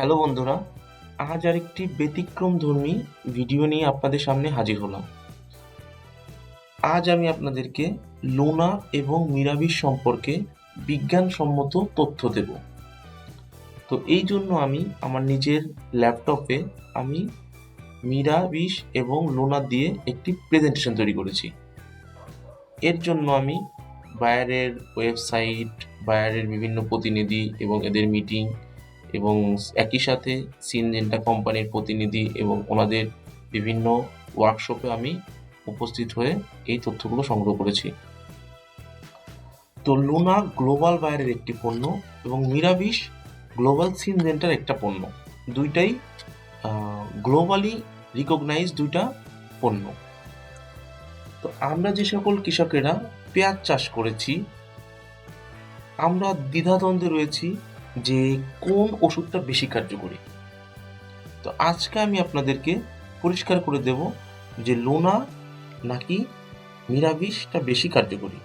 Hello বন্ধুরা, আজ আরেকটি ব্যতিক্রমধর্মী ভিডিও নিয়ে আপনাদের সামনে হাজির হলাম। আজ আমি আপনাদেরকে লোনা এবং মিরাবির সম্পর্কে বিজ্ঞানসম্মত তথ্য দেব। তো এই জন্য আমি আমার নিজের ল্যাপটপে আমি মিরাবিষ এবং লোনা দিয়ে একটি প্রেজেন্টেশন তৈরি করেছি। এর জন্য আমি বায়ারের ওয়েবসাইট, বায়ারের বিভিন্ন প্রতিনিধি এবং এদের মিটিং এবং একই সাথে সিনজেন্টা কোম্পানির প্রতিনিধি এবং ওনাদের বিভিন্ন ওয়ার্কশপে আমি উপস্থিত হয়ে এই তথ্যগুলো সংগ্রহ করেছি। তো লুনা গ্লোবাল বায়ারের একটি পণ্য এবং মিরাবিশ গ্লোবাল সিনজেন্টার একটা পণ্য। দুইটাই গ্লোবালি রিকগনাইজ দুইটা পণ্য। তো আমরা যে সকল কৃষকেরা পেঁয়াজ চাষ করেছি, আমরা দ্বিধাদ্বন্দ্বে রয়েছি যে কোন ওষুধটা বেশি কার্যকরী। তো আজকে আমি আপনাদেরকে পরিষ্কার করে দেব যে লোনা নাকি মিরাবিশটা বেশি কার্যকরী।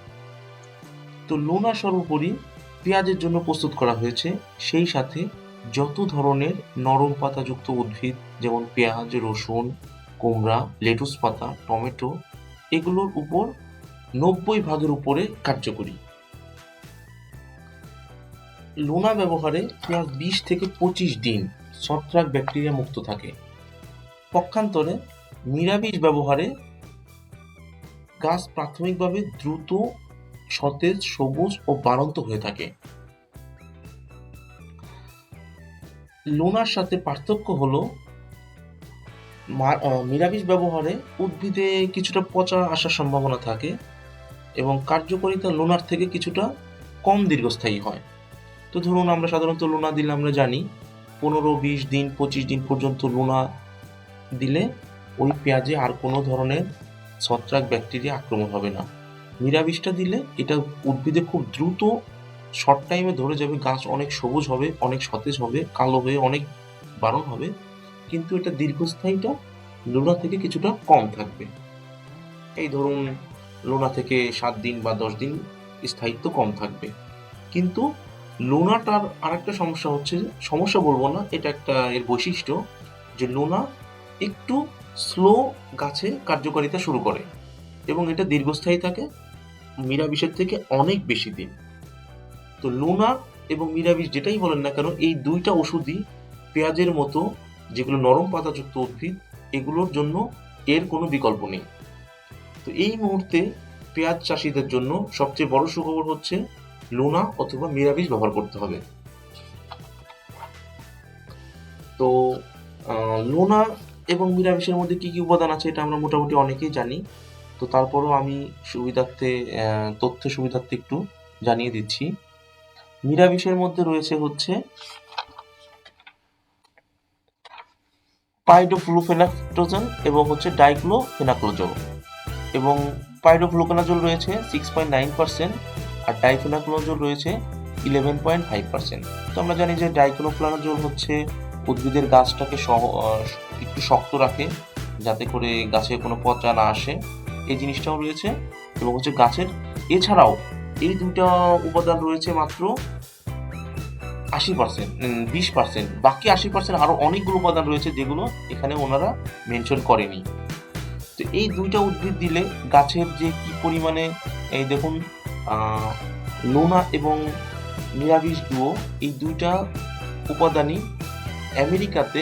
তো লোনা সর্বোপরি পেঁয়াজের জন্য প্রস্তুত করা হয়েছে, সেই সাথে যত ধরনের নরম পাতাযুক্ত উদ্ভিদ, যেমন পেঁয়াজ, রসুন, কুমড়া, লেটুস পাতা, টমেটো, এগুলোর উপর নব্বই ভাগের উপরে কার্যকরী। লোনা ব্যবহারে পেঁয়াজ বিশ থেকে পঁচিশ দিন ছত্রাক ব্যাকটেরিয়া মুক্ত থাকে। পক্ষান্তরে নিরামিষ ব্যবহারে গাছ প্রাথমিকভাবে দ্রুত, সতেজ, সবুজ ও বাড়ন্ত হয়ে থাকে। লোনার সাথে পার্থক্য হলো নিরামিষ ব্যবহারে উদ্ভিদে কিছুটা পচা আসার সম্ভাবনা থাকে এবং কার্যকারিতা লোনার থেকে কিছুটা কম দীর্ঘস্থায়ী হয়। তো ধরুন আমরা সাধারণত লোনা দিলে আমরা জানি পনেরো, বিশ দিন, পঁচিশ দিন পর্যন্ত লোনা দিলে ওই পেঁয়াজে আর কোনো ধরনের ছত্রাক ব্যাকটেরিয়া আক্রমণ হবে না। নিরামিষটা দিলে এটা উদ্ভিদে খুব দ্রুত শর্ট টাইমে ধরে যাবে, গাছ অনেক সবুজ হবে, অনেক সতেজ হবে, কালো হয়ে অনেক বারণ হবে, কিন্তু এটা দীর্ঘস্থায়ীটা লোনা থেকে কিছুটা কম থাকবে। এই ধরুন লোনা থেকে সাত দিন বা দশ দিন স্থায়িত্ব কম থাকবে। কিন্তু লোনাটার আরেকটা সমস্যা হচ্ছে সমস্যা বলব না, এটা একটা এর বৈশিষ্ট্য যে লোনা একটু স্লো গাছে কার্যকারিতা শুরু করে এবং এটা দীর্ঘস্থায়ী থাকে মিরাবিষের থেকে অনেক বেশি দিন। তো লোনা এবং মিরাবিষ যেটাই বলেন না কেন, এই দুইটা ওষুধই পেঁয়াজের মতো যেগুলো নরম পাতাযুক্ত উদ্ভিদ, এগুলোর জন্য এর কোনো বিকল্প নেই। তো এই মুহূর্তে পেঁয়াজ চাষিদের জন্য সবচেয়ে বড় সুখবর হচ্ছে লোনা অথবা মিরাবিষ ব্যবহার করতে হবে। তো লুনা এবং মিরাবিষের মধ্যে কি কি উপাদান আছে এটা আমরা মোটামুটি অনেকেই জানি। তো তারপরও আমি সুবিধার্থে তথ্য সুবিধার্থে একটু জানিয়ে দিচ্ছি। মিরাবিষের মধ্যে রয়েছে হচ্ছে পাইডোফ্লুফেনাক্টোজেন এবং হচ্ছে ডাইক্লোফেনাক্লোজল। এবং পাইডোফ্লুকোনাজল রয়েছে সিক্স পয়েন্ট নাইন পার্সেন্ট আর ডাইফেনাক্লোজল রয়েছে ইলেভেন পয়েন্ট ফাইভ পার্সেন্ট তো আমরা জানি যে ডাইক্লোফ্লানাজল হচ্ছে উদ্ভিদের গাছটাকে একটু শক্ত রাখে, যাতে করে গাছে কোনো পচা না আসে। এই জিনিসটাও রয়েছে এবং হচ্ছে গাছের, এছাড়াও এই দুইটা উপাদান রয়েছে মাত্র আশি পার্সেন্ট বিশ পার্সেন্ট বাকি আশি পার্সেন্ট আরও অনেকগুলো উপাদান রয়েছে যেগুলো এখানে ওনারা মেনশন করেনি। তো এই দুইটা উদ্ভিদ দিলে গাছের যে কি পরিমাণে, এই দেখুন লোনা এবং নিরাবিষ ডুও এই দুইটা উপাদানই আমেরিকাতে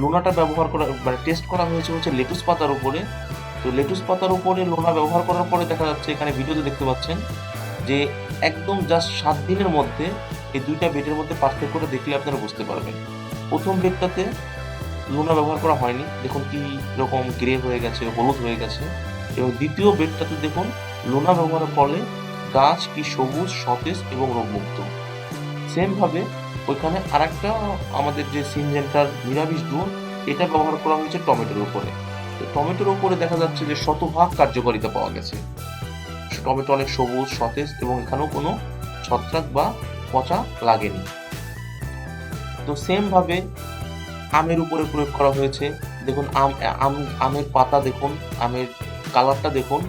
লোনাটা ব্যবহার করা মানে টেস্ট করা হয়েছে হচ্ছে লেটুস পাতার উপরে। তো লেটুস পাতার উপরে লোনা ব্যবহার করার পরে দেখা যাচ্ছে, এখানে ভিডিওতে দেখতে পাচ্ছেন যে একদম জাস্ট সাত দিনের মধ্যে এই দুইটা বেডের মধ্যে পার্থক্যটা দেখলে আপনারা বুঝতে পারবেন। প্রথম বেডটাতে লোনা ব্যবহার করা হয়নি। দেখুন কি রকম গ্রে হয়ে গেছে, হলুদ হয়ে গেছে। এবং দ্বিতীয় বেডটাতে দেখুন লোনা ব্যবহারের ফলে গাছ কি সবুজ, সতেজ এবং রোগমুক্ত। সেমভাবে ওইখানে আরেকটা আমাদের যে সিনজেন্টার নিরামিষ ডুন এটা ব্যবহার করা হয়েছে টমেটোর উপরে। তো টমেটোর উপরে দেখা যাচ্ছে যে শতভাগ কার্যকারিতা পাওয়া গেছে। টমেটো অনেক সবুজ, সতেজ এবং এখানেও কোনো ছত্রাক বা পচা লাগেনি। তো সেমভাবে আমের উপরে প্রয়োগ করা হয়েছে। দেখুন, আম আম, আমের পাতা দেখুন, আমের কালারটা দেখুন।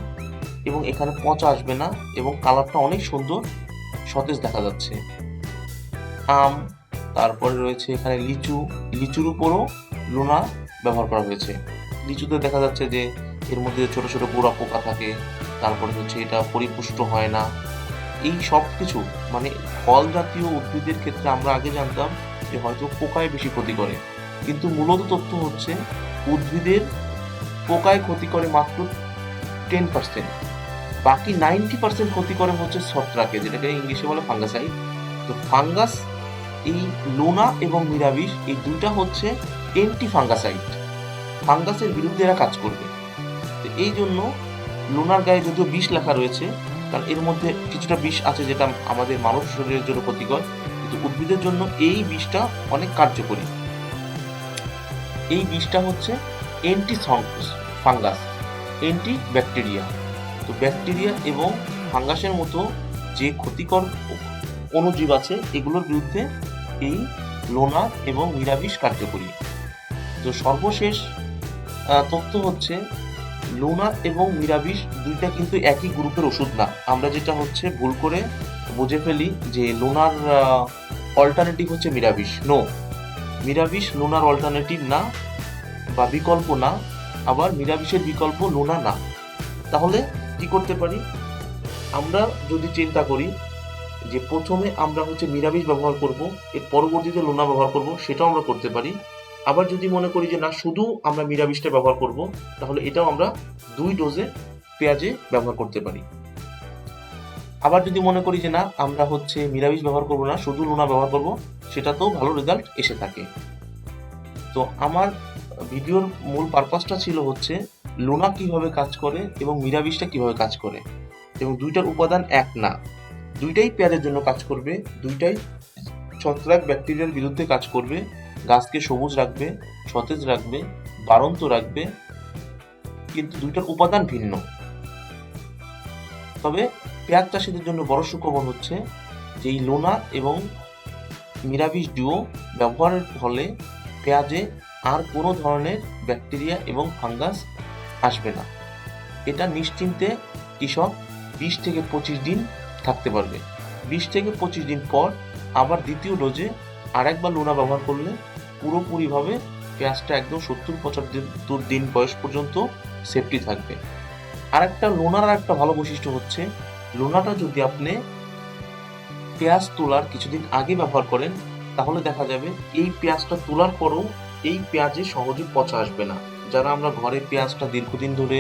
এবং এখানে পচা আসবে না এবং কালারটা অনেক সুন্দর সতেজ দেখা যাচ্ছে। আম, তারপরে রয়েছে এখানে লিচু। লিচুর উপরও লোনা ব্যবহার করা হয়েছে। লিচুতে দেখা যাচ্ছে যে এর মধ্যে ছোট ছোট পোড়া পোকা থাকে, তারপরে হচ্ছে এটা পরিপুষ্ট হয় না। এই সব কিছু মানে ফল জাতীয় উদ্ভিদের ক্ষেত্রে আমরা আগে জানতাম যে হয়তো পোকায় বেশি ক্ষতি করে। কিন্তু মূলত তথ্য হচ্ছে উদ্ভিদের পোকায় ক্ষতি করে মাত্র টেন পার্সেন্ট। বাকি নাইনটি পার্সেন্ট ক্ষতি করে হচ্ছে ছত্রাকে, যেটাকে ইংলিশে বলে ফাঙ্গাসাইড তো ফাঙ্গাস, এই লোনা এবং মিরাবিষ এই দুইটা হচ্ছে এন্টি ফাঙ্গাসাইড ফাঙ্গাসের বিরুদ্ধে এরা কাজ করবে। তো এই জন্য লোনার গায়ে যদিও বিষ লেখা রয়েছে, কারণ এর মধ্যে কিছুটা বিষ আছে যেটা আমাদের মানব শরীরের জন্য ক্ষতিকর, কিন্তু উদ্ভিদের জন্য এই বিষটা অনেক কার্যকরী। এই বিষটা হচ্ছে এন্টি ফাঙ্গাস এন্টি ব্যাকটেরিয়া তো ব্যাকটেরিয়া এবং ফাঙ্গাসের মতো যে ক্ষতিকর অণুজীব আছে, এগুলোর বিরুদ্ধে এই লোনা এবং নিরামিষ কার্যকরী। তো সর্বশেষ তথ্য হচ্ছে, লোনা এবং মিরাবিষ দুইটা কিন্তু একই গ্রুপের ওষুধ না। আমরা যেটা হচ্ছে ভুল করে বুঝে ফেলি যে লোনার অল্টারনেটিভ হচ্ছে মিরাবিষ নো মিরাবিষ লোনার অল্টারনেটিভ না বা বিকল্প না, আবার মিরাবিষের বিকল্প লোনা না। তাহলে কি করতে পারি? আমরা যদি চিন্তা করি যে প্রথমে আমরা হচ্ছে নিরামিষ ব্যবহার করব, এর পরবর্তীতে লোনা ব্যবহার করব, সেটাও আমরা করতে পারি। আবার যদি মনে করি যে না, শুধু আমরা নিরামিষটা ব্যবহার করব, তাহলে এটাও আমরা দুই ডোজে পেঁয়াজে ব্যবহার করতে পারি। আবার যদি মনে করি যে না, আমরা হচ্ছে নিরামিষ ব্যবহার করব না, শুধু লোনা ব্যবহার করব, সেটাতেও ভালো রেজাল্ট এসে থাকে। তো আমার ভিডিওর মূল পারপাসটা ছিল হচ্ছে লোনা কীভাবে কাজ করে এবং মিরাবিষটা কীভাবে কাজ করে। এবং দুইটার উপাদান এক না। দুইটাই পেঁয়াজের জন্য কাজ করবে, দুইটাই ছত্রাক ব্যাকটেরিয়ার বিরুদ্ধে কাজ করবে, গাছকে সবুজ রাখবে, সতেজ রাখবে, বাড়ন্ত রাখবে, কিন্তু দুইটার উপাদান ভিন্ন। তবে পেঁয়াজ চাষিদের জন্য বড় সুখবর হচ্ছে যে এই লোনা এবং মিরাবিষ ডুও ব্যবহারের ফলে পেঁয়াজে আর কোনো ধরনের ব্যাকটেরিয়া এবং ফাঙ্গাস আসবে না। এটা নিশ্চিন্তে কৃষক বিশ থেকে পঁচিশ দিন থাকতে পারবে। বিশ থেকে পঁচিশ দিন পর আবার দ্বিতীয় ডোজে আরেকবার লোনা ব্যবহার করলে পুরোপুরিভাবে পেঁয়াজটা একদম সত্তর পঁচাত্তর দিন বয়স পর্যন্ত সেফটি থাকবে। আর একটা লোনার একটা ভালো বৈশিষ্ট্য হচ্ছে, লোনাটা যদি আপনি পেঁয়াজ তোলার কিছুদিন আগে ব্যবহার করেন, তাহলে দেখা যাবে এই পেঁয়াজটা তোলার পরও এই পেঁয়াজে সহজে পচা আসবে না। যারা আমরা ঘরে পেঁয়াজটা দীর্ঘদিন ধরে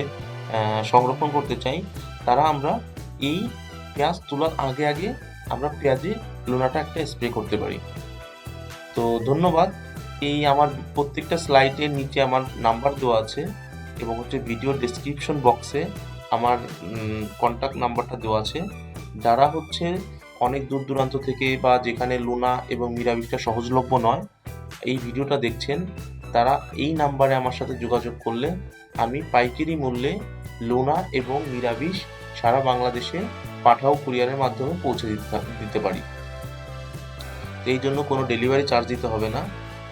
সংরক্ষণ করতে চাই, তারা আমরা এই পেঁয়াজ তোলার আগে আগে আমরা পেঁয়াজে লোনাটা একটা স্প্রে করতে পারি। তো ধন্যবাদ। এই আমার প্রত্যেকটা স্লাইডের নিচে আমার নাম্বার দেওয়া আছে এবং হচ্ছে ভিডিও ডেসক্রিপশন বক্সে আমার কন্ট্যাক্ট নাম্বারটা দেওয়া আছে। যারা হচ্ছে অনেক দূর দূরান্ত থেকে বা যেখানে লোনা এবং মিরাবিষটা সহজলভ্য নয় এই ভিডিওটা দেখছেন, তারা এই নাম্বারে আমার সাথে যোগাযোগ করলে আমি পাইকারি মূল্যে লোনা এবং মিরাবিষ সারা বাংলাদেশে পাঠাও কুরিয়ারের মাধ্যমে পৌঁছে দিতে- পারি। এই জন্য কোনো ডেলিভারি চার্জ দিতে হবে না।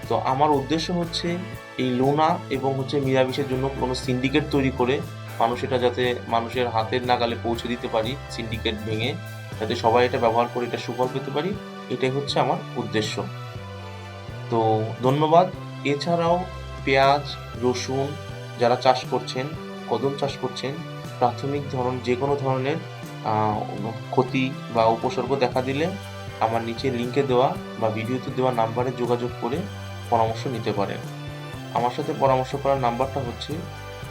তো আমার উদ্দেশ্য হচ্ছে এই লোনা এবং হচ্ছে মিরাবিষের জন্য কোনো সিন্ডিকেট তৈরি করে মানুষ এটা যাতে মানুষের হাতের নাগালে পৌঁছে দিতে পারি, সিন্ডিকেট ভেঙে, যাতে সবাই এটা ব্যবহার করে এটা সুফল পেতে পারি, এটাই হচ্ছে আমার উদ্দেশ্য। তো ধন্যবাদ। এছাড়াও পেঁয়াজ, রসুন যারা চাষ করছেন, কদম চাষ করছেন, প্রাথমিক ধরন যে কোনো ধরনের ক্ষতি বা উপসর্গ দেখা দিলে আমার নিচে লিঙ্কে দেওয়া বা ভিডিওতে দেওয়া নাম্বারে যোগাযোগ করে পরামর্শ নিতে পারেন। আমার সাথে পরামর্শ করার নাম্বারটা হচ্ছে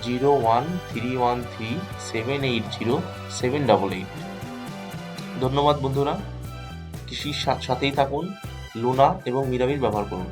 zero one three one three seven eight zero seven double eight ধন্যবাদ বন্ধুরা কৃষির সাথেই থাকুন লুনা এবং মিরামির ব্যবহার করুন।